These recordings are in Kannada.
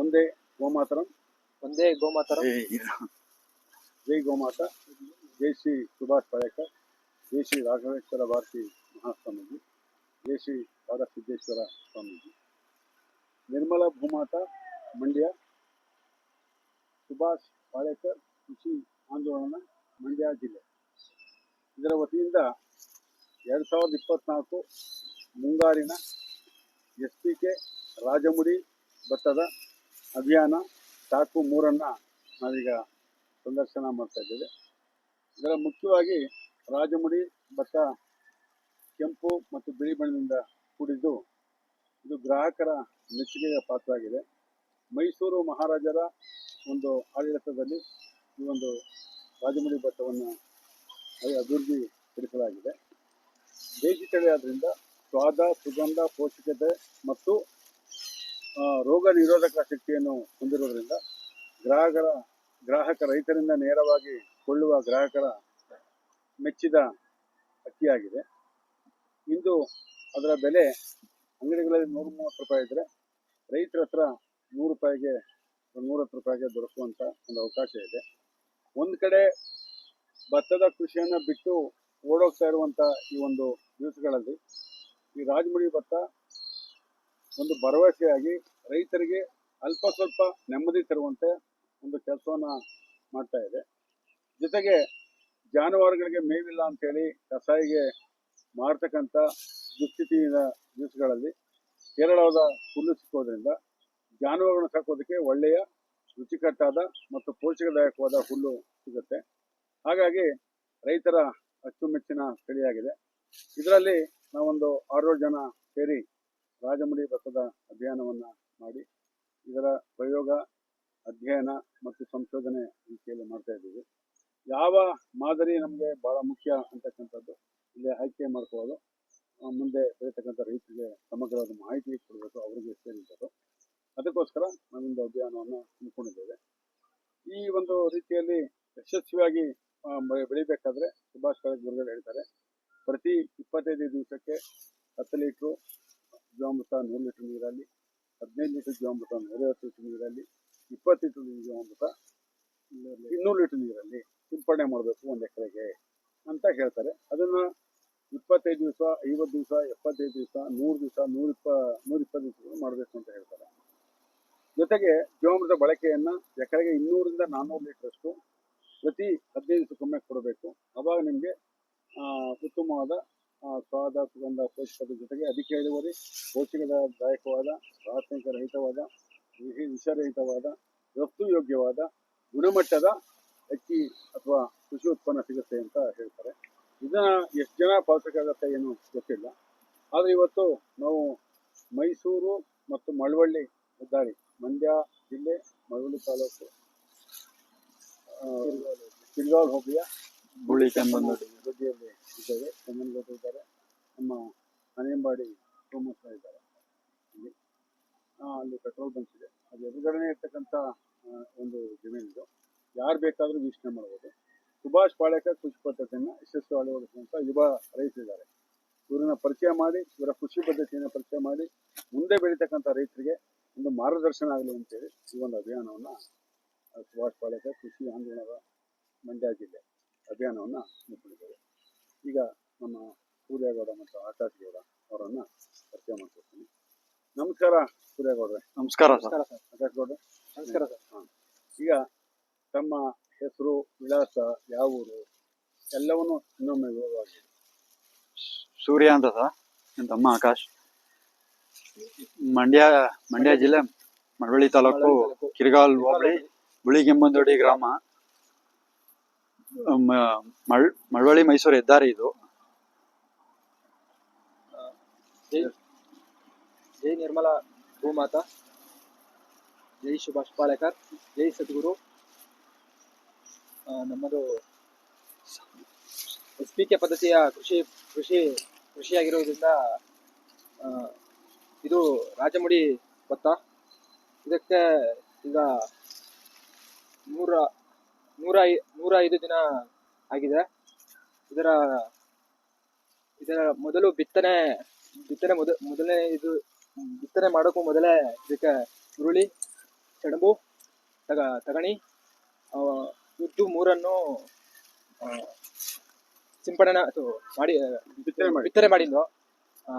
ಒಂದೇ ಗೋಮಾತರಂ? ಒಂದೇ ಗೋಮಾತರ. ಜೈ ಗೋಮಾತ ಜೈ ಶ್ರೀ ಸುಭಾಷ್ ಪಾಳೇಕರ್ ಜೈ ಶ್ರೀ ರಾಘವೇಶ್ವರ ಭಾರತಿ ಮಹಾಸ್ವಾಮೀಜಿ ಜೈ ಶ್ರೀ ಪಾದಸಿದ್ದೇಶ್ವರ ಸ್ವಾಮೀಜಿ. ನಿರ್ಮಲ ಭೂಮಾತ ಮಂಡ್ಯ ಸುಭಾಷ್ ಪಾಳೇಕರ್ ಕೃಷಿ ಆಂದೋಲನ ಮಂಡ್ಯ ಜಿಲ್ಲೆ. ಇದರ ವತಿಯಿಂದ ಎರಡು ಸಾವಿರದ ಇಪ್ಪತ್ನಾಲ್ಕು ಮುಂಗಾರಿನ ಎಸ್ ಪಿ ಕೆ ರಾಜಮುಡಿ ಭತ್ತದ ಅಭಿಯಾನ ಚಾಕು ಮೂರನ್ನು ನಾವೀಗ ಸಂದರ್ಶನ ಮಾಡ್ತಾ ಇದ್ದೇವೆ. ಇದರ ಮುಖ್ಯವಾಗಿ ರಾಜಮುಡಿ ಭತ್ತ ಕೆಂಪು ಮತ್ತು ಬಿಳಿ ಬಣ್ಣದಿಂದ ಕೂಡಿದ್ದು ಇದು ಗ್ರಾಹಕರ ಮೆಚ್ಚುಗೆಯ ಪಾತ್ರವಾಗಿದೆ. ಮೈಸೂರು ಮಹಾರಾಜರ ಒಂದು ಆಡಳಿತದಲ್ಲಿ ಈ ಒಂದು ರಾಜಮುಡಿ ಭತ್ತವನ್ನು ಅಭಿವೃದ್ಧಿ ಪಡಿಸಲಾಗಿದೆ ದೇಶಿ ತಳಿ ಸ್ವಾದ, ಸುಗಂಧ, ಪೌಷ್ಟಿಕತೆ ಮತ್ತು ರೋಗ ನಿರೋಧಕ ಶಕ್ತಿಯನ್ನು ಹೊಂದಿರೋದ್ರಿಂದ ಗ್ರಾಹಕರ, ಗ್ರಾಹಕ ರೈತರಿಂದ ನೇರವಾಗಿ ಕೊಳ್ಳುವ ಗ್ರಾಹಕರ ಮೆಚ್ಚಿದ ಅಕ್ಕಿಯಾಗಿದೆ. ಇಂದು ಅದರ ಬೆಲೆ ಅಂಗಡಿಗಳಲ್ಲಿ ನೂರ ಮೂವತ್ತು ರೂಪಾಯಿ ಇದ್ದರೆ ರೈತರ ಹತ್ರ ನೂರು ರೂಪಾಯಿಗೆ ನೂರತ್ತು ರೂಪಾಯಿಗೆ ದೊರಕುವಂಥ ಒಂದು ಅವಕಾಶ ಇದೆ. ಒಂದು ಕಡೆ ಭತ್ತದ ಕೃಷಿಯನ್ನು ಬಿಟ್ಟು ಓಡೋಗ್ತಾ ಇರುವಂಥ ಈ ಒಂದು ದಿವಸಗಳಲ್ಲಿ ಈ ರಾಜಮುಡಿ ಭತ್ತ ಒಂದು ಭರವಸೆಯಾಗಿ ರೈತರಿಗೆ ಅಲ್ಪ ಸ್ವಲ್ಪ ನೆಮ್ಮದಿ ತರುವಂತೆ ಒಂದು ಕೆಲಸವನ್ನು ಮಾಡ್ತಾ ಇದೆ. ಜೊತೆಗೆ ಜಾನುವಾರುಗಳಿಗೆ ಮೇವಿಲ್ಲ ಅಂತೇಳಿ ಕಸಾಯಿಗೆ ಮಾರ್ತಕ್ಕಂಥ ದುಸ್ಥಿತಿಯ ದಿವಸಗಳಲ್ಲಿ ಕೇರಳದ ಹುಲ್ಲು ಸಿಕ್ಕೋದ್ರಿಂದ ಜಾನುವಾರುಗಳನ್ನ ಸಾಕೋದಕ್ಕೆ ಒಳ್ಳೆಯ ರುಚಿಕಟ್ಟಾದ ಮತ್ತು ಪೋಷಕದಾಯಕವಾದ ಹುಲ್ಲು ಸಿಗುತ್ತೆ. ಹಾಗಾಗಿ ರೈತರ ಅಚ್ಚುಮೆಚ್ಚಿನ ತಳಿಯಾಗಿದೆ ಇದರಲ್ಲಿ ನಾವೊಂದು ಆರು ಜನ ಸೇರಿ ರಾಜಮುಡಿ ಭತ್ತದ ಅಭಿಯಾನವನ್ನ ಮಾಡಿ ಇದರ ಪ್ರಯೋಗ, ಅಧ್ಯಯನ ಮತ್ತು ಸಂಶೋಧನೆ ರೀತಿಯಲ್ಲಿ ಮಾಡ್ತಾ ಇದ್ದೀವಿ. ಯಾವ ಮಾದರಿ ನಮಗೆ ಬಹಳ ಮುಖ್ಯ ಅಂತಕ್ಕಂಥದ್ದು ಇಲ್ಲಿ ಆಯ್ಕೆ ಮಾಡ್ಕೊಳ್ಳೋದು. ಮುಂದೆ ಬೆಳೀತಕ್ಕಂಥ ರೈತರಿಗೆ ಸಮಗ್ರವಾದ ಮಾಹಿತಿ ಕೊಡಬೇಕು, ಅವರಿಗೆ ಸೇರಿದ್ದರು ಅದಕ್ಕೋಸ್ಕರ ನಾವೊಂದು ಅಭಿಯಾನವನ್ನು ಹಮ್ಮಿಕೊಂಡಿದ್ದೇವೆ. ಈ ಒಂದು ರೀತಿಯಲ್ಲಿ ಯಶಸ್ವಿಯಾಗಿ ಬೆಳಿಬೇಕಾದ್ರೆ ಸುಭಾಷ್ ಕಾಲೇಜ್ ಗುರುಗಳು ಹೇಳ್ತಾರೆ, ಪ್ರತಿ ಇಪ್ಪತ್ತೈದು ದಿವಸಕ್ಕೆ ಹತ್ತು ಲೀಟ್ರು ನೂರು ಲೀಟ್ರ್ ನೀರಲ್ಲಿ, ಹದಿನೈದು ಲೀಟರ್ ಜೀವಾಮೃತ ನೂರೈವತ್ತು ಲೀಟರ್ ನೀರಲ್ಲಿ, ಇಪ್ಪತ್ತು ಲೀಟರ್ ಜೀವಾಮೃತ ಇನ್ನೂರು ಲೀಟರ್ ನೀರಲ್ಲಿ ಸಿಂಪಡಣೆ ಮಾಡಬೇಕು ಒಂದು ಎಕರೆಗೆ ಅಂತ ಹೇಳ್ತಾರೆ. ಅದನ್ನು ಇಪ್ಪತ್ತೈದು ದಿವಸ, ಐವತ್ತು ದಿವಸ, ಎಪ್ಪತ್ತೈದು ದಿವಸ, ನೂರು ದಿವಸ, ನೂರಿಪ್ಪ, ನೂರಿಪ್ಪತ್ತು ದಿವಸಗಳು ಮಾಡಬೇಕು ಅಂತ ಹೇಳ್ತಾರೆ. ಜೊತೆಗೆ ಜೀವಾಮೃತ ಬಳಕೆಯನ್ನು ಎಕರೆಗೆ ಇನ್ನೂರಿಂದ ನಾನ್ನೂರು ಲೀಟರಷ್ಟು ಪ್ರತಿ ಹದಿನೈದು ದಿವಸಕ್ಕೊಮ್ಮೆ ಕೊಡಬೇಕು. ಅವಾಗ ನಿಮಗೆ ಉತ್ತಮವಾದ ಸ್ವಾದ ಸುಗಂಧ ಪೋಷಕದ ಜೊತೆಗೆ ಅಧಿಕ ಇಳುವರಿ ಪೋಷಕದಾಯಕವಾದ ರಾಸಾಯನಿಕ ರಹಿತವಾದ ವಿಷ ವಿಷರಹಿತವಾದ, ರಫ್ತು ಯೋಗ್ಯವಾದ, ಗುಣಮಟ್ಟದ ಅಕ್ಕಿ ಅಥವಾ ಕೃಷಿ ಉತ್ಪನ್ನ ಸಿಗುತ್ತೆ ಅಂತ ಹೇಳ್ತಾರೆ. ಇದನ್ನ ಎಷ್ಟು ಜನ ಪಾಲಿಸಕ್ಕಾಗತ್ತೆ ಏನು ಗೊತ್ತಿಲ್ಲ. ಆದರೆ ಇವತ್ತು ನಾವು ಮೈಸೂರು ಮತ್ತು ಮಳವಳ್ಳಿ ಹೆದ್ದಾರಿ, ಮಂಡ್ಯ ಜಿಲ್ಲೆ ಮಳವಳ್ಳಿ ತಾಲೂಕು ಕಿರ್ಗಾಲ್ ಹೋಬಳಿಯ ಬುಳಿ ಕೆಮ್ಮಣ್ಣುಡಿ. ಬದಿಯಲ್ಲಿ ಇದ್ದೇವೆ. ಚಂದನಗೌಡರು ಇದ್ದಾರೆ. ನಮ್ಮ ಮನೆಯಂಬಾಡಿ ಸೋಮಸ್ವ ಇದ್ದಾರೆ. ಇಲ್ಲಿ ಅಲ್ಲಿ ಪೆಟ್ರೋಲ್ ಬಂಕ್ಸ್ ಇದೆ. ಅದು ಎದುರುಗಡೆ ಇರ್ತಕ್ಕಂಥ ಒಂದು ಜಮೀನಿದು ಯಾರು ಬೇಕಾದರೂ ವೀಕ್ಷಣೆ ಮಾಡ್ಬೋದು. ಸುಭಾಷ್ ಪಾಳೇಕರ್ ಕೃಷಿ ಪದ್ಧತಿಯನ್ನು ಯಶಸ್ವಿ ಅಳವಡಿಸುವಂಥ ಯುವ ರೈತರಿದ್ದಾರೆ. ಇವರನ್ನ ಪರಿಚಯ ಮಾಡಿ, ಇವರ ಕೃಷಿ ಪದ್ಧತಿಯನ್ನು ಪರಿಚಯ ಮಾಡಿ, ಮುಂದೆ ಬೆಳೀತಕ್ಕಂಥ ರೈತರಿಗೆ ಒಂದು ಮಾರ್ಗದರ್ಶನ ಆಗಲಿ ಅಂತೇಳಿ ಈ ಒಂದು ಅಭಿಯಾನವನ್ನು ಸುಭಾಷ್ ಪಾಳೇಕರ್ ಕೃಷಿ ಆಂದೋಲನದ ಮಂಡ್ಯ ಜಿಲ್ಲೆ. ಅಭಿಯಾನವನ್ನು ಹಮ್ಮಿಕೊಂಡಿದ್ದೇವೆ ಈಗ ನಮ್ಮ ಸೂರ್ಯಗೌಡ ಮತ್ತು ಆಕಾಶ್ ಗೌಡ ಅವರನ್ನು ಪರಿಚಯ ಮಾಡ್ಕೊಡ್ತೀನಿ. ನಮಸ್ಕಾರ ಸೂರ್ಯಗೌಡ್ರೆ. ನಮಸ್ಕಾರ ಸರ್. ನಮಸ್ಕಾರ ಸರ್. ಆಕಾಶ್ ಗೌಡ್ರೆ ನಮಸ್ಕಾರ ಸರ್. ಹಾಂ. ಈಗ ತಮ್ಮ ಹೆಸರು ವಿಳಾಸ ಯಾವ ಊರು ಎಲ್ಲವನ್ನು ಇನ್ನೊಮ್ಮೆ ವಿವರವಾಗಿ. ಸೂರ್ಯ ಅಂತ ಸರ್. ನನ್ನ ತಮ್ಮ ಆಕಾಶ್. ಮಂಡ್ಯ ಮಂಡ್ಯ ಜಿಲ್ಲೆ ಮಳವಳ್ಳಿ ತಾಲೂಕು ಕಿರ್ಗಾಲ್ ಹೋಬಳಿ ಬುಳಿಗೆಂಬಂದೊಡಿ ಗ್ರಾಮ. ಮಳ್, ಮಳವಳ್ಳಿ ಮೈಸೂರು ಹೆದ್ದಾರಿ ಇದು. ಜೈ ನಿರ್ಮಲಾ ಭೂಮಾತಾ, ಜೈ ಸುಭಾಷ್ ಪಾಳೇಕರ್ ಜೈ ಸದ್ಗುರು. ನಮ್ಮದು ಎಸ್ ಪಿ ಕೆ ಪದ್ಧತಿಯ ಕೃಷಿ ಕೃಷಿ, ಕೃಷಿಯಾಗಿರುವುದರಿಂದ ಇದು ರಾಜಮುಡಿ ಭತ್ತ ಇದಕ್ಕೆ ಈಗ ನೂರ ನೂರ ನೂರ ಐದು ದಿನ ಆಗಿದೆ. ಇದರ ಇದರ ಮೊದಲು ಬಿತ್ತನೆ ಬಿತ್ತನೆ ಮೊದ ಮೊದಲನೇ ಇದು ಬಿತ್ತನೆ ಮಾಡೋಕ್ಕೂ ಮೊದಲೇ ಇದಕ್ಕೆ ಹುರುಳಿ ಸೆಣಬು ತಗ ತಗಣಿ ಉದ್ದು ಮೂರನ್ನು ಸಿಂಪಡಣೆ ಅದು ಮಾಡಿ ಬಿತ್ತನೆ ಮಾಡಿ. ಬಿತ್ತನೆ ಮಾಡಿದ್ದು ಆ,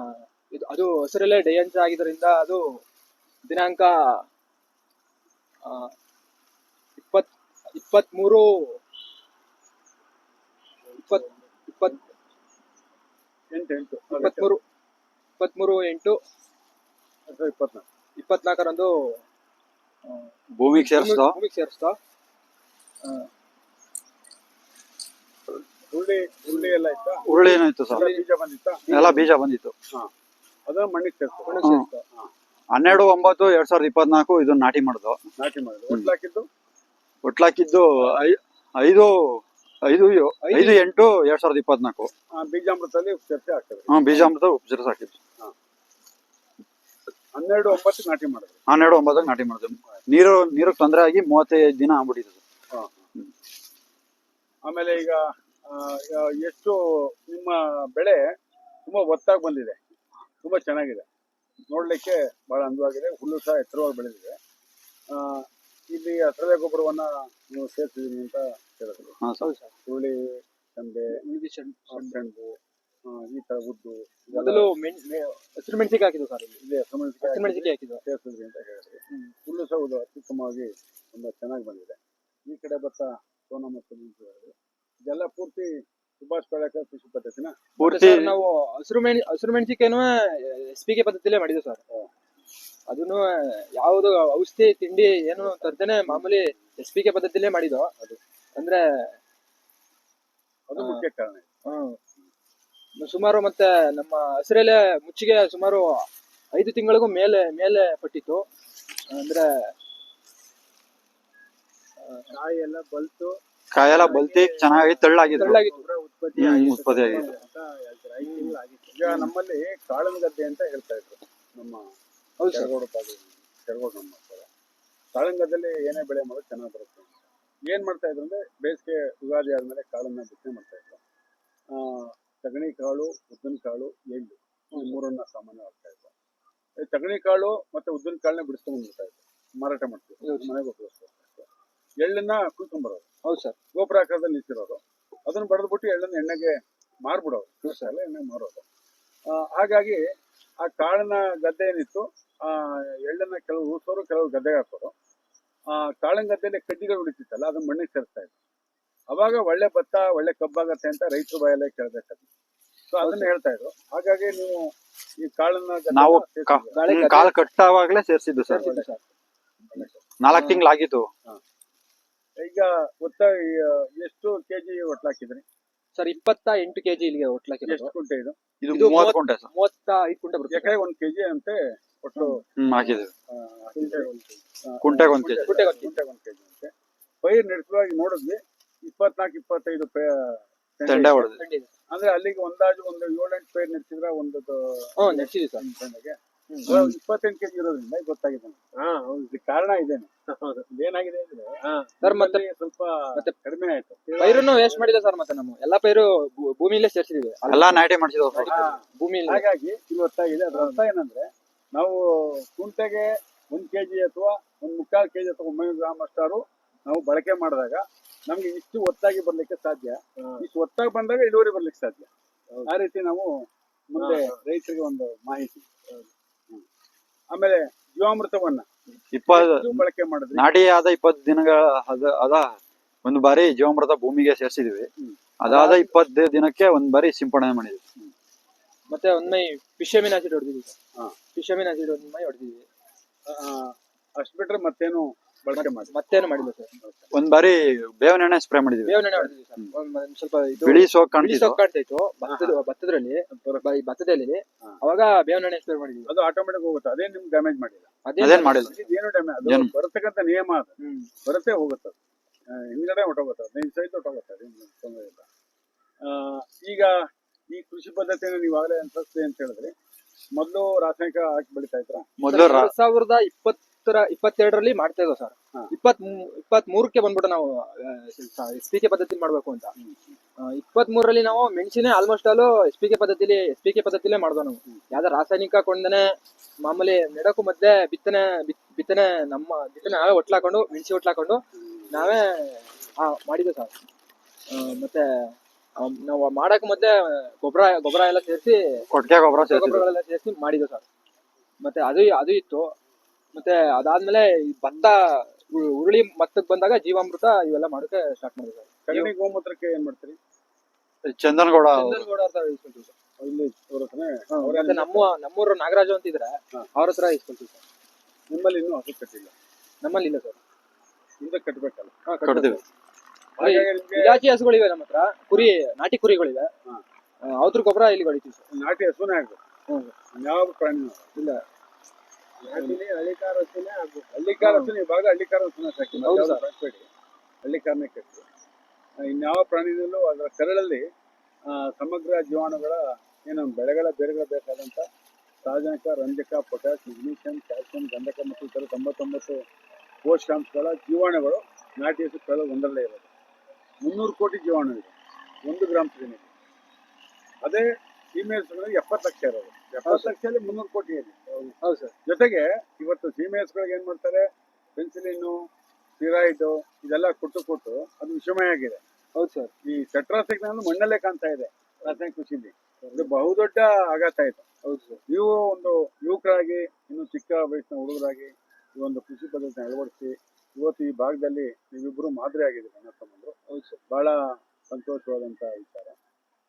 ಇದು ಅದು ಹೆಸರಲ್ಲೇ ಡೇಂಜ್ ಆಗಿದ್ದರಿಂದ ಅದು ದಿನಾಂಕ ಇಪ್ಪತ್ ಇಪ್ಪತ್ಮೂರು ಇಪ್ಪತ್ ಇಪ್ಪತ್ ಎಂಟು ಇಪ್ಪತ್ಮೂರು ಇಪ್ಪತ್ಮೂರು ಎಂಟು ಇಪ್ಪತ್ನಾಲ್ಕು. ಇಪ್ಪತ್ನಾಲ್ಕರಂದು ಭೂಮಿಗೆ ಸೇರಿಸ್ದೋ? ಭೂಮಿಗೆ ಸೇರಿಸ್ತಾ ಹುರುಳಿ ಹುರುಳಿ ಎಲ್ಲ ಇತ್ತಾ? ಉರುಳಿ ಏನಾಯ್ತು ಸರ್. ಎಲ್ಲ ಬೀಜ ಬಂದಿತ್ತಾ? ಎಲ್ಲ ಬೀಜ ಬಂದಿತ್ತು. ಹಾ. ಮಣ್ಣಿಗೆ ಮಣ್ಣಿಗೆ ಸೇರಿಸ್ತಾ ಹನ್ನೆರಡು ಒಂಬತ್ತು ಎರಡ್ ಸಾವಿರದ ಇಪ್ಪತ್ನಾಲ್ಕು ಇದು ನಾಟಿ ಮಾಡ್ದು? ನಾಟಿ ಮಾಡಿದ್ರು ಒಟ್ಲಾಕಿದ್ದು? ಒಟ್ಲಾಕಿದ್ದು ಐ- ಐದು ಐದು ಯೋ- ಐದು. ಎಂಟು ಎರಡ್ ಸಾವಿರದ ಇಪ್ಪತ್ನಾಲ್ಕು. ಆ, ಬೀಜಾಮೃತದಲ್ಲಿ ಆಗ್ತದೆ. ಹಾ ಬೀಜಾಮೃತ ಉಪಚರಿಸಿ ಹಾಕಿದ್ದು ಹನ್ನೆರಡು ಒಂಬತ್ತು ನಾಟಿ ಮಾಡಿದ್ರು. ಹನ್ನೆರಡು ಒಂಬತ್ತಕ್ಕೆ ನಾಟಿ ಮಾಡಿದ್ವಿ ನೀರು ನೀರು ತೊಂದರೆ ಆಗಿ ಮೂವತ್ತೈದು ದಿನ ಆಗ್ಬಿಟ್ಟಿದೆ. ಹಾ. ಆಮೇಲೆ ಈಗ ಆ, ಎಷ್ಟು ನಿಮ್ಮ ಬೆಳೆ ತುಂಬಾ ಒತ್ತಾಗಿ ಬಂದಿದೆ. ತುಂಬಾ ಚೆನ್ನಾಗಿದೆ. ನೋಡ್ಲಿಕ್ಕೆ ಬಹಳ ಅಂದವಾಗಿದೆ. ಹುಲ್ಲು ಸಹ ಎತ್ತರವಾಗಿ ಬೆಳೆದಿದೆ. ಆ, ಇಲ್ಲಿ ಹಸಿರೆ ಗೊಬ್ಬರವನ್ನ ನೀವು ಸೇರ್ತಿದ್ದೀನಿ ಅಂತ ಹೇಳಿದ್ರು ಹಾ ಸರ್ ಚೆಂಡು ಸೆಣಬು ಆ, ಈ ತರ ಉದ್ದು ಮೊದಲು ಹಸಿರು ಮೆಣಸಿಗೆ ಹಾಕಿದ್ದು ಸರ್ ಇಲ್ಲಿ ಹಸಿರು ಮೆಣಸಿಗೆ ಹಾಕಿದ್ದು ಸೇರಿಸಿದ್ರಿ ಅಂತ ಹೇಳಿದ್ರಿ. ಹುಲ್ಲು ಸಹ ಉದ್ದು ಅತ್ಯುತ್ತಮವಾಗಿ ತುಂಬಾ ಚೆನ್ನಾಗಿ ಬಂದಿದೆ. ಈ ಕಡೆ ಭತ್ತ ಸೋನಾ ಮತ್ತು ಇದೆಲ್ಲ ಪೂರ್ತಿ ಸುಭಾಷ್ ಬೆಳಕ ಕೃಷಿ ಪದ್ಧತಿನ? ಪೂರ್ತಿ ನಾವು ಹಸಿರು ಮೆಣ್ ಹಸಿರು ಮೆಣಸಿಕೆನೂ ಎಸ್ ಪಿ ಕೆ ಪದ್ಧತಿಲೇ ಮಾಡಿದ್ವಿ ಸರ್ ಅದನ್ನು ಯಾವುದು ಔಷಧಿ ತಿಂಡಿ ಏನು ತರ್ದೇನೆ ಮಾಮೂಲಿ ಎಸ್ ಪಿ ಕೆ ಪದ್ಧತಿಲೇ ಮಾಡಿದ್ದು ಅದು. ಅಂದ್ರೆ ಅದು. ಮುಖ್ಯ ಕಾರಣ. ಹ್ಮ್. ಸುಮಾರು ಮತ್ತೆ ನಮ್ಮ ಹಸಿರೆಲೆ ಮುಚ್ಚಿಗೆ ಸುಮಾರು ಐದು ತಿಂಗಳಿಗೂ ಮೇಲೆ ಮೇಲೆ ಪಟ್ಟಿತ್ತು ಅಂದ್ರೆ ಕಾಯಿ ಎಲ್ಲ ಬಲ್ತು ಕಾಯೆಲ್ಲ ಬಲ್ತಿ ಚೆನ್ನಾಗಿ ತಳ್ಳ ತೆಳ್ಳಾಗಿತ್ತು ಉತ್ಪತ್ತಿ ಹ್ಮ್, ಉತ್ಪತ್ತಿ ಆಗಿದೆ ಅಂತ ಹೇಳ್ತಾರೆ. ಐದು ತಿಂಗಳು ಆಗಿತ್ತು. ಈಗ ನಮ್ಮಲ್ಲಿ ಕಾಳಿನ ಗದ್ದೆ ಅಂತ ಹೇಳ್ತಾ ಇದ್ರು ನಮ್ಮ ಹೌದು ಸರ್ ಕೆರಗೋಡು ನಮ್ಮ ಹತ್ರ. ಕಾಳಿನ ಗದ್ದೆಯಲ್ಲಿ ಏನೇ ಬೆಳೆ ಮಾಡೋದು ಚೆನ್ನಾಗಿ ಬರುತ್ತೆ. ಏನ್ ಮಾಡ್ತಾ ಇದ್ರು ಅಂದ್ರೆ ಬೇಸಿಗೆ ಯುಗಾದಿ ಆದ್ಮೇಲೆ ಕಾಳನ್ನ ಬಿತ್ತನೆ ಮಾಡ್ತಾ ಇದ್ರು. ಆ, ತಗಣಿ ಕಾಳು ಉದ್ದಿನ ಕಾಳು ಎಳ್ಳು ಈ ಮೂರನ್ನ ಸಾಮಾನ್ಯ ಆಗ್ತಾ ಇದ್ರು. ಈ ತಗಣಿ ಕಾಳು ಮತ್ತೆ ಉದ್ದಿನ ಕಾಳನ್ನ ಬಿಡಿಸ್ಕೊಂಡ್ ಬರ್ತಾ ಇದ್ರು. ಮಾರಾಟ ಮಾಡ್ತೀವಿ. ಮನೆಗೆ ಉಪಯೋಗಿಸ್ತಾ ಇದ್ರು. ಎಳ್ಳನ್ನ ಕುಯ್ಕೊಂಬರೋದು ಹೌದು ಸರ್. ಗೋಪುರ ಆಕಾರದಲ್ಲಿ ನಿಂತಿರೋದು ಅದನ್ನ ಬಡ್ದ್ಬಿಟ್ಟು ಎಳ್ಳನ್ನ ಎಣ್ಣೆಗೆ ಮಾರ್ಬಿಡೋದು ದಿವಸ ಎಲ್ಲ ಎಣ್ಣೆ ಮಾರೋದು. ಹಾಗಾಗಿ ಆ ಕಾಳಿನ ಗದ್ದೆ ಏನಿತ್ತು ಆ ಎಳ್ಳನ್ನ ಕೆಲವು ಉಳಿಸೋರು ಕೆಲವು ಗದ್ದೆಗೆ ಹಾಕೋರು. ಆ ತಾಳಂಗದಲ್ಲಿ ಕಡ್ಡಿಗಳು ಉಳಿತಿತ್ತಲ್ಲ ಅದನ್ನ ಮಣ್ಣಿಗೆ ಸೇರಿಸ್ತಾ ಇದ್ರು. ಅವಾಗ ಒಳ್ಳೆ ಭತ್ತ ಒಳ್ಳೆ ಕಬ್ಬಾಗತ್ತೆ ಅಂತ ರೈತರು ಬಾಯಲ್ಲೇ ಕೇಳ್ಬೇಕಾದ್ರು. ಸೊ ಅದನ್ನ ಹೇಳ್ತಾ ಇದ್ರು. ಹಾಗಾಗಿ ನೀವು ಈ ಕಾಳನ್ನ ನಾವು ಕಾಲ್ ಕಟ್ಟಾವಾಗ್ಲೇ ಸೇರ್ಸಿದ್ದು ಸರ್. ನಾಲ್ಕು ತಿಂಗಳು ನಾಲ್ಕು ತಿಂಗಳಾಗಿತ್ತು ಈಗ ಒತ್ತ ಎಷ್ಟು ಕೆಜಿ ಒಟ್ಲಾಕಿದ್ರಿ ಸರ್ ಇಪ್ಪತ್ತ ಎಂಟು ಕೆಜಿ ಇಲ್ಲಿಗೆ ಒಟ್ಲಾಕಿದ್ರೆ ಎಷ್ಟು ಕುಂಟೆ ಇದು ಇದು? ಇದು ಮೂವತ್ತು ಕುಂಟೆ ಸರ್. ಮೂವತ್ತ ಐದು ಕುಂಟೆ ಬರುತ್ತೆ ಎಕರೆ ಒಂದ್ ಕೆಜಿ ಅಂತೆ. ಒಟ್ಟು ಹ್ಮ್ ಹಾಕಿದ್ವಿ ಆ, ಕುಂಟೆಗೆ ಒಂದ್ ಕೆಜಿ. ಕುಂಟೆಗೆ ಒಂದ್ ಕೆಜಿ. ಕುಂಟೆಗೆ ಒಂದ್ ಕುಂಟೆಗೆ ಒಂದ್ ಕೆಜಿ ಅಂತೆ. ಪೈರ್ ನಿರ್ಸವಾಗಿ ನೋಡಿದ್ವಿ ಇಪ್ಪತ್ನಾಲ್ಕು ಇಪ್ಪತ್ತೈದು ಪೇ ತೆಂಡೆ ಅಂದ್ರೆ ಅಲ್ಲಿಗೆ ಒಂದಾಜು ಒಂದು ಏಳೆಂಟು ಪೈರ್ ನಿರ್ಸಿದ್ರೆ ಒಂದು ಹ್ಮ್ ನೆಡ್ಸಿದ್ವಿ ಸರ್. ತೆಂಡೆಗೆ. ಇಪ್ಪತ್ತೆಂಟು ಕೆಜಿ ಇರೋದ್ರಿಂದ ಗೊತ್ತಾಗಿದೆ ನನಗೆ. ಕಾರಣ ಇದೇನೆ ಏನಾಗಿದೆ ಅಂದ್ರೆ ಸರ್ ಮತ್ತೆ ಸ್ವಲ್ಪ ಮತ್ತೆ ಕಡಿಮೆ ಆಯ್ತು. ಪೈರನ್ನು ವೇಸ್ಟ್ ಮಾಡಿಲ್ಲ ಸರ್ ಮತ್ತೆ ನಾವು ಎಲ್ಲಾ ಪೈರು ಭೂಮಿಲೇ ಸೇರ್ಸಿದೀವಿ. ಎಲ್ಲಾ ನಾಟಿ ಮಾಡಿಸಿದ್ವು. ಭೂಮಿಲಿ ಹಾಗಾಗಿ ಇಲ್ಲಿ ಗೊತ್ತಾಗಿದೆ ಅದ್ರ ಅರ್ಥ ಏನಂದ್ರೆ ನಾವು ಕುಂಟೆಗೆ ಒಂದ್ ಕೆಜಿ ಅಥವಾ ಒಂದ್ ಮುಕ್ಕಾಲ್ ಕೆಜಿ ಅಥವಾ ಒಂಬೈನೂರು ಗ್ರಾಮ್ ಅಷ್ಟಾರು ನಾವು ಬಳಕೆ ಮಾಡಿದಾಗ ನಮ್ಗೆ ಇಷ್ಟು ಒತ್ತಾಗಿ ಬರ್ಲಿಕ್ಕೆ ಸಾಧ್ಯ. ಇಷ್ಟು ಒತ್ತಾಗಿ ಬಂದಾಗ ಇಳುವರಿ ಬರ್ಲಿಕ್ಕೆ ಸಾಧ್ಯ. ಆ ರೀತಿ ನಾವು ಮುಂದೆ ರೈತರಿಗೆ ಒಂದು ಮಾಹಿತಿ. ಆಮೇಲೆ ಜೀವಾಮೃತವನ್ನ ಬಳಕೆ ಮಾಡಿದ್ರೆ. ನಾಡಿ ಆದ ಇಪ್ಪತ್ತು ದಿನಗಳ ಅದ ಅದ ಒಂದು ಬಾರಿ ಜೀವಾಮೃತ ಭೂಮಿಗೆ ಸೇರ್ಸಿದೀವಿ. ಅದಾದ ಇಪ್ಪತ್ತು ದಿನಕ್ಕೆ ಒಂದ್ ಬಾರಿ ಸಿಂಪಡಣೆ ಮಾಡಿದ್ವಿ. ಮತ್ತೆ ಒಂದ್ ಒಂದ್ಮೈ ಫಿಶಮಿನ್ ಆಸಿಡ್ ಹೊಡೆದಿದ್ವಿ. ಹಾ. ಫಿಶಮಿನ್ ಆಸಿಡ್ ಒಂದ್ ಮೈ ಹೊಡೆದಿದ್ವಿ. ಅಷ್ಟು ಬಿಟ್ರೆ ಮತ್ತೇನು ಬಳಕೆ ಮಾಡಿ ಮತ್ತೇನು ಮಾಡಿಲ್ಲ ಸರ್. ಒಂದ್ ಬಾರಿ ಬೇವಿನ ಎಣ್ಣೆ ಸ್ಪ್ರೇ ಮಾಡಿದ್ವಿ. ಬೇವನೆಣ್ಣೆ ಹೊಡೆದಿದ್ವಿ ಸರ್. ಒಂದ್ ಒಂದ್ ಸ್ವಲ್ಪ ಇದು ಬಿಳಿ ಸೋಕ್ ಬಿಳಿ ಸೋಕ್ ಸೊಪ್ಪು ಕಾಣ್ತಾ ಇತ್ತು ಭತ್ತದ ಭತ್ತದ್ರಲ್ಲಿ ಬ- ಈ ಭತ್ತದಲ್ಲಿ ಹಾ. ಅವಾಗ ಬೇವನೆಣ್ಣೆ ಸ್ಪ್ರೇ ಮಾಡಿದ್ವಿ. ಅದು ಆಟೋಮೆಟಿಕ್ ಹೋಗುತ್ತೆ. ಅದೇ ನಿಮ್ಗೆ ಡ್ಯಾಮೇಜ್ ಮಾಡಿಲ್ಲ. ಅದೇನ್ ಮಾಡಿಲ್ಲ. ಏನು ಡ್ಯಾಮೇಜ್ ಅದು ಏನು? ಬರತಕ್ಕಂತ ನಿಯಮ ಅದು. ಹ್ಮ್. ಬರುತ್ತೆ ಹೋಗುತ್ತೆ ಅದು. ಆ, ಹಿಂದ್ಗಡೆ ಹೊಟ್ಟೋಗುತ್ತೆ ಹದಿನೈದು ಸಹಿತ ಹೊಟ್ಟೋಗುತ್ತೆ ಅದೇನು ತೊಂದರೆ ಇಲ್ಲ. ಆ, ಈಗ ಈ ಕೃಷಿ ಪದ್ಧತಿಯನ್ನು ನೀವು ಆಗಲೇ ಅನ್ಸುತ್ತೆ ಅಂತ ಹೇಳಿದ್ರೆ ಮೊದಲು ರಾಸಾಯನಿಕ ಹಾಕಿ ಬೆಳಿತಾ ಇದ್ರ? ಮೊದಲು ರಾ- ಎರಡ್ ಸಾವಿರದ ಇಪ್ಪತ್ತರ ಇಪ್ಪತ್ತೆರಡರಲ್ಲಿ ಮಾಡ್ತಾ ಇದ್ವು ಸರ್. ಹಾ. ಇಪ್ಪತ್ ಇಪ್ಪತ್ತ್ ಮೂರಕ್ಕೆ ಬಂದ್ಬಿಟ್ಟು ನಾವು ಎಸ್ ಪಿ ಕೆ ಪದ್ಧತಿ ಮಾಡ್ಬೇಕು ಅಂತ. ಇಪ್ಪತ್ ಮೂರರಲ್ಲಿ ನಾವು ಮೆಣಸಿನ almost all S P K ಪದ್ಧತಿಲಿ S P K ಪದ್ಧತಿಲೇ ಮಾಡ್ದೋ ನಾವು. ಯಾವ್ದು ರಾಸಾಯನಿಕ ಕೊಂಡನೆ ಮಾಮೂಲಿ ನೆಡಕ್ಕೂ ಮಧ್ಯೆ ಬಿತ್ತನೆ ಬಿತ್- ಬಿತ್ತನೆ ನಮ್ಮ ಬಿತ್ತನೆ ನಾವೇ ಒಟ್ಲಾಕೊಂಡು ಮೆಣಸಿ ಒಟ್ಲಾಕೊಂಡು ನಾವೇ ಆ, ಮಾಡಿದ್ದೆ ಸರ್. ಮತ್ತೆ ನಾವು ಮಾಡಕ್ ಮತ್ತೆ ಗೊಬ್ಬರ ಗೊಬ್ಬರ ಎಲ್ಲ ಸೇರಿಸಿ ಕೊಟ್ಟಿಗೆ ಗೊಬ್ಬರ ಸೇರಿಸಿದ್ರು ಗೊಬ್ಬರಗಳೆಲ್ಲ ಸೇರಿಸಿ ಮಾಡಿದ್ವಿ ಸರ್. ಮತ್ತೆ ಅದು ಅದು ಇತ್ತು. ಮತ್ತೆ ಅದಾದ್ಮೇಲೆ ಈ ಭತ್ತ ಉ- ಉರುಳಿ ಮತ್ತಕ್ ಬಂದಾಗ ಜೀವಾಮೃತ ಇವೆಲ್ಲ ಮಾಡೋಕೆ ಸ್ಟಾರ್ಟ್ ಮಾಡಿದ್ವಿ ಸರ್. ಗೋಮೂತ್ರಕ್ಕೆ ಏನ್ ಮಾಡ್ತೀರಿ? ಚಂದನಗೌಡ ಚಂದನ್ಗೌಡ ಅಂತ ಇಸ್ಕೊಳ್ತೀವಿ ಸರ್. ಇಲ್ಲಿ ಅವ್ರ ಹತ್ರನೇ? ಅವ್ರೇ ಮತ್ತೆ ನಮ್ಮ ನಮ್ಮೂರು ನಾಗರಾಜು ಅಂತ ಇದ್ರೆ. ಅವ್ರ ಹತ್ರ ಇಸ್ಕೊಳ್ತೀವಿ ಸರ್. ನಿಮ್ಮಲ್ಲಿ ಇನ್ನೂ ಹಸು ಕಟ್ಟಿಲ್ಲ? ನಮ್ಮಲ್ಲಿ ಇಲ್ಲ ಸರ್. ಹಿಂದೆ ಕಟ್ಟಬೇಕಲ್ಲ ಕಟ್ತೀವಿ. ಇಲಾಚಿ ಹಸುಗಳಿವೆ ನಮ್ಮ ಹತ್ರ. ಕುರಿ ನಾಟಿ ಕುರಿಗಳಿವೆ. ಅವ್ರ ಗೊಬ್ಬರ ಇಲ್ಲಿ ಹೊಡಿತೀವಿ ಸರ್. ನಾಟಿ ಹಸುನೇ ಆಗ್ಬೇಕು. ಹ್ಮ್. ಯಾವ ಪ್ರಾಣಿ ಇಲ್ಲ. ಹಳ್ಳಿಕಾರ ಹಸುನೇ ಆಗ್ಬೇಕು. ಹಳ್ಳಿಕಾರ ಹಸುನೇ ಇವಾಗ ಹಳ್ಳಿಕಾರ ಹಸುನೇ ಸಾಕಿಲ್ಲ ಹೌದು ಸರ್. ಸಾಕ್ಬೇಡಿ ಹಳ್ಳಿಕಾರನೇ ಕಟ್ಟಿ ಇನ್ಯಾವ ಪ್ರಾಣಿನಲ್ಲೂ ಅದರ ಕರಳಲ್ಲಿ ಆ, ಸಮಗ್ರ ಜೀವಾಣುಗಳ ಏನು ಬೆಳೆಗಳ ಬೇರೆಗಳ ಬೇಕಾದಂಥ ಸಾರಜನಕ ರಂಜಕ ಪೊಟ್ಯಾಸ್ ಮೆಗ್ನೀಷಿಯಂ ಕ್ಯಾಲ್ಸಿಯಂ ಗಂಧಕ ಮತ್ತು ಇತರ ತೊಂಬತ್ತೊಂಬತ್ತು ಪೋಷಕಾಂಶಗಳ ಜೀವಾಣುಗಳು ನಾಟಿ ಹಸು ಕರಳು ಒಂದರಲ್ಲೇ ಇರೋದು. ಮುನ್ನೂರು ಕೋಟಿ ಜೀವಾಣು ಇದೆ. ಒಂದು ಗ್ರಾಮ್ ಕ್ಲಿನಿಕ್ ಅದೇ ಫೀಮೇಲ್ಸ್ ಎಪ್ಪತ್ತು ಲಕ್ಷ ಇರೋದು. ಎಪ್ಪತ್ತು ಲಕ್ಷದಲ್ಲಿ ಮುನ್ನೂರು ಕೋಟಿ ಇದೆ. ಹೌದು ಸರ್. ಜೊತೆಗೆ ಇವತ್ತು ಸೀಮೆಹಸುಗಳಿಗೆ ಏನು ಮಾಡ್ತಾರೆ? ಪೆನ್ಸಿಲಿನ್ನು ಸ್ಟಿರಾಯ್ಡು ಇದೆಲ್ಲ ಕೊಟ್ಟು ಕೊಟ್ಟು ಅದು ವಿಷಮಯ ಆಗಿದೆ ಹೌದು ಸರ್. ಈ ಸೆಟ್ರಾಸಿಕ್ ನಾನು ಮಣ್ಣಲ್ಲೇ ಕಾಣ್ತಾ ಇದೆ. ರಾಸಾಯನಿಕ ಕೃಷಿಲಿ. ಇದು ಬಹುದೊಡ್ಡ ಆಘಾತ ಇದೆ. ಹೌದು ಸರ್. ನೀವು ಒಂದು ಯುವಕರಾಗಿ ಇನ್ನು ಚಿಕ್ಕ ವಯಸ್ಸಿನ ಹುಡುಗರಾಗಿ ಈ ಒಂದು ಕೃಷಿ ಪದ್ಧತಿನ ಅಳವಡಿಸಿ ಇವತ್ತು ಈ ಭಾಗದಲ್ಲಿ ನೀವಿಬ್ರು ಮಾದರಿ ಆಗಿದ್ದೀರಿ ಅಣ್ಣ ತಮ್ಮಂದ್ರು ಹೌದು ಬಹಳ ಸಂತೋಷವಾದಂತ ವಿಚಾರ.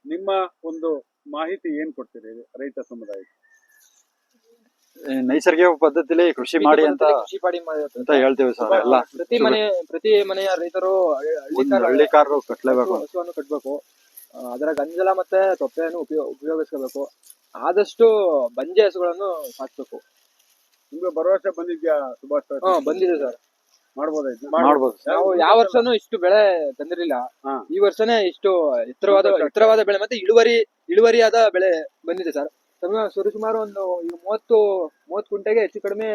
ನಿಮ್ಮ ಒಂದು ಮಾಹಿತಿ ಏನ್ ಕೊಡ್ತೀರಿ ರೈತ ಸಮುದಾಯಕ್ಕೆ? ನೈಸರ್ಗಿಕ ಪದ್ಧತಿಲಿ ಕೃಷಿ ಮಾಡಿ ಅಂತ ಕೃಷಿ ಮಾಡಿ ಮಾಡಿ ಅಂತ ಹೇಳ್ತೀವಿ ಸರ್ ಎಲ್ಲ. ಪ್ರತಿ ಮನೆ ಪ್ರತಿ ಮನೆಯ ರೈತರು ಹಳ್ಳಿಕಾರರು ಕಟ್ಲೇಬೇಕು. ಹಸು- ಹಸುವನ್ನು ಕಟ್ಬೇಕು. ಅದರ ಗಂಜಲ ಮತ್ತೆ ತೊಪ್ಪೆಯನ್ನು ಉಪಯೋಗ ಉಪಯೋಗಿಸ್ಕೋಬೇಕು. ಆದಷ್ಟು ಬಂಜೆ ಹಸುಗಳನ್ನು ಸಾಕ್ಬೇಕು. ನಿಮ್ಗೆ ಭರವಸೆ ಬಂದಿದ್ಯಾ ಸುಭಾಷ್ ಹಾ ಬಂದಿದೆ ಸರ್. ಮಾಡ್ಬೋದು. ನಾವು ಯಾವ ವರ್ಷನೂ ಇಷ್ಟು ಬೆಳೆ ತಂದಿರಲಿಲ್ಲ. ಈ ವರ್ಷನೇ ಇಷ್ಟು ಎತ್ತರವಾದ ಎತ್ತರವಾದ ಬೆಳೆ ಮತ್ತೆ ಇಳುವರಿ ಇಳುವರಿಯಾದ ಬೆಳೆ ಬಂದಿದೆ ಸರ್. ಸುಮಾರು ಒಂದು ಈಗ ಮೂವತ್ತು ಮೂವತ್ತು ಕುಂಟೆಗೆ ಹೆಚ್ಚು ಕಡಿಮೆ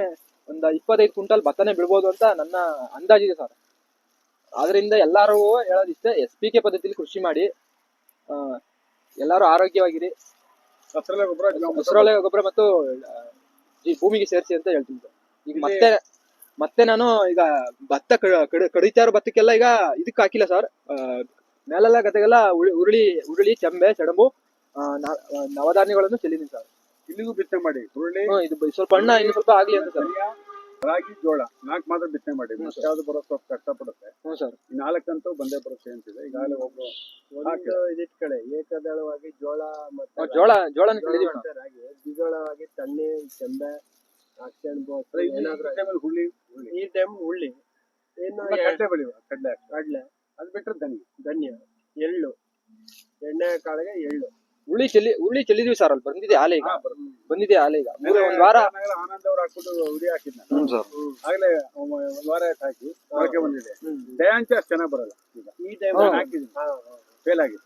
ಒಂದು ಇಪ್ಪತ್ತೈದು ಕ್ವಿಂಟಲ್ ಭತ್ತನೇ ಬಿಡ್ಬೋದು ಅಂತ ನನ್ನ ಅಂದಾಜಿದೆ ಸರ್. ಆದ್ರಿಂದ ಎಲ್ಲರೂ ಹೇಳೋದಿಷ್ಟೇ ಎಸ್ ಪಿ ಕೆ ಪದ್ಧತಿಯಲ್ಲಿ ಕೃಷಿ ಮಾಡಿ ಆ, ಎಲ್ಲರೂ ಆರೋಗ್ಯವಾಗಿರಿ. ಗೊಬ್ಬರ ಗೊಬ್ಬರ ಮತ್ತು ಈ ಭೂಮಿಗೆ ಸೇರಿಸಿ ಅಂತ ಹೇಳ್ತೀನಿ ಸರ್. ಈಗ ಮತ್ತೆ ಮತ್ತೆ ನಾನು ಈಗ ಭತ್ತ ಕಡ- ಕಡ- ಕಡಿತಾ ಇರೋ ಭತ್ತಕ್ಕೆಲ್ಲ ಈಗ ಇದಕ್ಕೆ ಹಾಕಿಲ್ಲ ಸರ್ ಮೇಲೆಲ್ಲ ಗದ್ದೆಗೆಲ್ಲ ಉರುಳಿ ಉರುಳಿ ಚೆಂಬೆ ನ- ನವಧಾನ್ಯಗಳನ್ನು ಚೆಲ್ಲಿದ್ದೀನಿ ಸರ್ ಇಲ್ಲಿಗೂ ಬಿತ್ತನೆ ಮಾಡಿ. ಉರುಳಿ ಇದು ಸ್ವಲ್ಪ ಅಣ್ಣ ಇನ್ನು ಸ್ವಲ್ಪ ಆಗ್ಲಿ ಅಂತ ಸರ್ ರಾಗಿ ಜೋಳ ನಾಲ್ಕು ಮಾತ್ರ ಬಿತ್ತನೆ ಮಾಡಿ. ಯಾವ್ದು ಬರೋ ಸ್ವಲ್ಪ ಕಷ್ಟಪಡುತ್ತೆ. ಹ್ಞೂ ಸರ್ ನಾಲ್ಕಂತೂ ಬಂದೇ ಬರುತ್ತೆ ಅಂತಿದೆ. ಈಗಾಗಲೇ ಒಬ್ರು. ಇದಿಟ್ಕಡೆ ಏಕದಳವಾಗಿ ಜೋಳ ಮತ್ತೆ ಜೋಳ ಜೋಳ. ರಾಗಿ. ದ್ವಿದಳವಾಗಿ ತಣ್ಣೆ ಚೆಂಬೆ ಅದ್ರ ಈ ಏನಾದ್ರು ಹುಳಿ ಹುಳಿ ಈ ಟೈಮ್ ಹುಳ್ಳಿ. ಇನ್ನು ಕಡಲೆ ಕಡ್ಲೆ ಬೆಳೆಯುವ ಕಡ್ಲೆ. ಕಡಲೆ. ಅದು ಬಿಟ್ಟರೆ ಧನಿ ಧನ್ಯ. ಎಳ್ಳು. ಎಣ್ಣೆ ಕಾಳಿಗೆ ಎಳ್ಳು. ಹುಳಿ ಚೆಲ್ಲಿ ಹುಳಿ ಚೆಲ್ಲಿದೀವಿ ಸರ್ ಅಲ್ಲಿ ಬಂದಿದೆ ಆಲೆ ಈಗ. ಬಂದಿದೆ. ಆಲೆ ಈಗ. ಮೂರು ಒಂದ್ ವಾರ ಆನಂದ್ ಅವ್ರು ಹಾಕೊಂಡು ಹುಡಿ ಹಾಕಿದ್ನ? ಆಗಲೇ ಸರ್ ಆಗ್ಲೇ ಒಂದ್ ವಾರ ಹಾಕಿ. ಮೊಳಕೆ ಬಂದಿದೆ. ದಯಾಂಚ ಅಷ್ಟು ಚೆನ್ನಾಗಿ ಬರಲ್ಲ ಈಗ. ಈ ಟೈಮ್ ಹಾಕಿದ್ವಿ. ಫೇಲ್ ಆಗಿದೆ.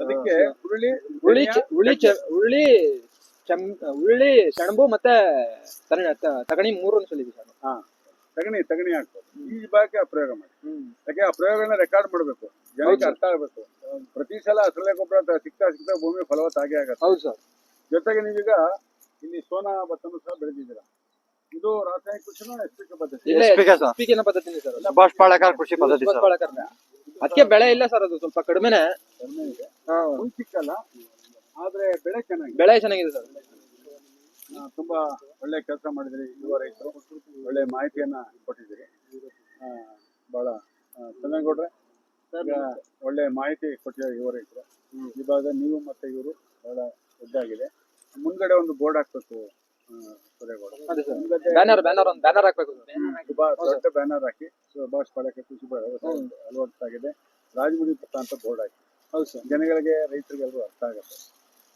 ಅದಕ್ಕೆ ಹುರುಳಿ ಹುಳಿ ಹುಳಿ ಹುಳಿ ಉರುಳಿ ಚೆ- ಉರುಳಿ ಸೆಣಬು ಮತ್ತೆ ತಗಣಿ ಮೂರು ತಗಣಿ ಮೂರನ್ನು ಚೆಲ್ಲಿದ್ವಿ ಸರ್. ಹಾ ತಗಣಿ ತಗಣಿ ಹಾಕ್ಬೋದು. ಈ ಭಾಗಕ್ಕೆ ಆ ಪ್ರಯೋಗ ಮಾಡಿ. ಹ್ಮ್. ಯಾಕೆ ಆ ಪ್ರಯೋಗಗಳನ್ನ ರೆಕಾರ್ಡ್ ಮಾಡಬೇಕು. ಜನಕ್ಕೆ ಅರ್ಥ ಆಗ್ಬೇಕು. ಪ್ರತಿ ಸಲ ಹಸಳೆ ಗೊಬ್ಬರ ಸಿಕ್ತಾ ಸಿಗ್ತಾ ಸಿಗ್ತಾ ಭೂಮಿ ಫಲವತ್ತಾಗೇ ಆಗತ್ತೆ. ಹೌದು ಸರ್. ಜೊತೆಗೆ ನೀವೀಗ ಇಲ್ಲಿ ಸೋನಾ ಭತ್ತನು ಸಹ ಬೆಳೆದಿದ್ದೀರಾ? ಇದು ರಾಸಾಯನಿಕ ಕೃಷಿನೂ ಎಸ್ಪಿಕೆ ಪದ್ಧತಿ? ಎಸ್ಪಿಕೆ ಪದ್ಧತಿ ಸರ್. ಸುಭಾಷ್ ಪಾಳೇಕರ್ ಕೃಷಿ ಪದ್ಧತಿ ಸರ್. ಅದಕ್ಕೆ ಬೆಳೆ ಇಲ್ಲ ಸರ್ ಅದು ಸ್ವಲ್ಪ ಕಡಿಮೆನೆ. ಕಡಿಮೆ ಇದೆ ಹಾ, ಸಿಕ್ಕಲ್ಲ ಆದ್ರೆ ಬೆಳೆ ಚೆನ್ನಾಗಿದೆ. ಬೆಳೆ ಚೆನ್ನಾಗಿದೆ ಸರ್. ತುಂಬಾ ಒಳ್ಳೆ ಕೆಲಸ ಮಾಡಿದ್ರಿ ಯುವ ರೈತರು. ಒಳ್ಳೆ ಮಾಹಿತಿಯನ್ನ ಕೊಟ್ಟಿದ್ದೀರಿ. ಆ, ಬಹಳ ಆ, ಚಂದನಗೌಡ್ರೆ ಒಳ್ಳೆ ಮಾಹಿತಿ ಕೊಟ್ಟಿದ್ದಾರೆ ಯುವ ರೈತರು. ಇವಾಗ ಭಾಗ ನೀವು ಮತ್ತೆ ಇವರು ಬಹಳ ಇದ್ದಾಗಿದೆ ಮುಂದ್ಗಡೆ ಒಂದು ಬೋರ್ಡ್ ಹಾಕ್ಬೇಕು ಆ, ಸುರೇಗೌಡ ಅದೇ ಸರ್. ಮುಂದ್ಗಡೆ ಬ್ಯಾನರ್ ಬ್ಯಾನರ್ ಒಂದು ಬ್ಯಾನರ್ ಹಾಕ್ಬೇಕು ದೊಡ್ಡ ಬ್ಯಾನರ್ ಹಾಕಿ ಸುಭಾಷ್ ಖುಷಿ ಕೃಷಿ ಅಳವಡಿಸಾಗಿದೆ ರಾಜಮುಡಿ ಪಟ್ಟ ಅಂತ ಬೋರ್ಡ್ ಹಾಕಿ. ಹೌದು ಸರ್. ಜನಗಳಿಗೆ ರೈತರಿಗೆಲ್ಲರೂ ಅರ್ಥ ಆಗುತ್ತೆ.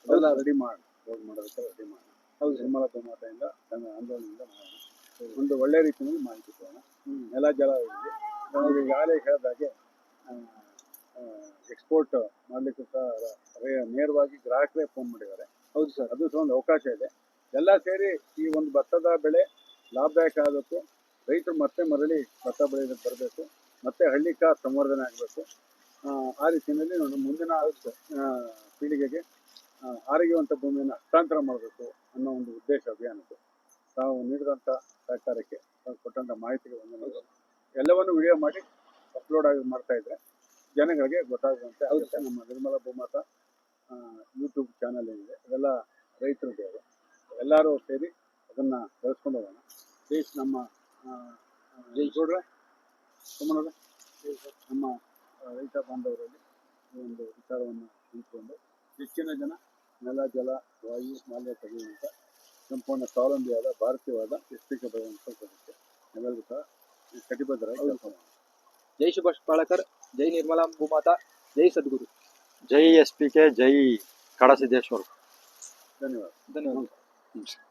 ಅದೆಲ್ಲ ರೆಡಿ ಮಾಡಿ. ಬೋರ್ಡ್ ಮಾಡೋದಕ್ಕೆ ರೆಡಿ ಮಾಡಿ. ಹೌದು, ನಿರ್ಮಲ ಗೋಮಾತೆಯಿಂದ, ತನ್ನ ಆಂದೋಲನದಿಂದ ಒಂದು ಒಳ್ಳೆ ರೀತಿಯಲ್ಲಿ ಮಾಹಿತಿ ಕೊಡೋಣ. ನೆಲ ಜಲ ಇದೆ ನಾವು ಈಗಾಗಲೇ ಹೇಳಿದಾಗೆ ಎಕ್ಸ್ಪೋರ್ಟ್ ಮಾಡಲಿಕ್ಕೂ ಸಹ ನೇರವಾಗಿ ಗ್ರಾಹಕರೇ ಫೋನ್ ಮಾಡಿದ್ದಾರೆ. ಹೌದು ಸರ್, ಅದು ಸಹ ಒಂದು ಅವಕಾಶ ಇದೆ. ಎಲ್ಲ ಸೇರಿ ಈ ಒಂದು ಭತ್ತದ ಬೆಳೆ ಲಾಭದಾಯಕ ಆಗಬೇಕು ರೈತರು ಮತ್ತೆ ಮರಳಿ ಭತ್ತ ಬೆಳೆಯೋದಕ್ಕೆ ಬರಬೇಕು, ಮತ್ತೆ ಹಳ್ಳಿಕ ಸಂವರ್ಧನೆ ಆಗಬೇಕು. ಆ ರೀತಿಯಲ್ಲಿ ನಾನು ಮುಂದಿನ ಪೀಳಿಗೆಗೆ ಆರೋಗ್ಯವಂತ ಭೂಮಿಯನ್ನು ಹಸ್ತಾಂತರ ಮಾಡಬೇಕು ಅನ್ನೋ ಒಂದು ಉದ್ದೇಶ ಅಭಿಯಾನಕ್ಕೆ ತಾವು ನೀಡಿದಂಥ ಸರ್ಕಾರಕ್ಕೆ ತಾವು ಕೊಟ್ಟಂಥ ಮಾಹಿತಿಗೆ ವಂದನೆಗಳು ಎಲ್ಲವನ್ನು ವಿಡಿಯೋ ಮಾಡಿ ಅಪ್ಲೋಡ್ ಆಗಿ ಮಾಡ್ತಾ ಇದ್ದರೆ ಜನಗಳಿಗೆ ಗೊತ್ತಾಗುವಂತೆ ಅದಕ್ಕೆ ನಮ್ಮ ನಿರ್ಮಲಾ ಭೂಮಾತ ಯೂಟ್ಯೂಬ್ ಚಾನಲ್ ಏನಿದೆ ಅದೆಲ್ಲ ರೈತರು ಅದು. ಎಲ್ಲರೂ ಸೇರಿ ಅದನ್ನು ಬೆಳೆಸ್ಕೊಂಡು ಹೋಗೋಣ. ದೇಶ ನಮ್ಮ ನೋಡ್ರೆ ಸುಮ್ಮನೆ ನಮ್ಮ ರೈತ ಬಾಂಧವರಲ್ಲಿ ಈ ಒಂದು ವಿಚಾರವನ್ನು ತಿಳ್ಕೊಂಡು ಹೆಚ್ಚಿನ ಜನ ನೆಲ ಜಲ ವಾಯು ಮಾಲ್ಯ ತೆಗೆಯುವಂಥ ಸಂಪೂರ್ಣ ಸ್ವಾವಲಂಬಿಯಾದ ಭಾರತೀಯವಾದ ಎಸ್ಪಿಕೆ ಬರುವಂಥ ಸದಸ್ಯ ನಾವೆಲ್ಲರೂ ಸಹ ಈ ಕಟಿಬದ್ಧರಾಗಿ ಜೈ ಸುಭಾಷ್ ಪಾಳಕರ್ ಜೈ ನಿರ್ಮಲಾ ಭೂಮಾತಾ ಜೈ ಸದ್ಗುರು. ಜೈ ಎಸ್ ಪಿ ಕೆ ಜೈ ಕಾಡಸಿದ್ದೇಶ್ವರ್. ಧನ್ಯವಾದ. ಧನ್ಯವಾದ. ನಮಸ್ಕಾರ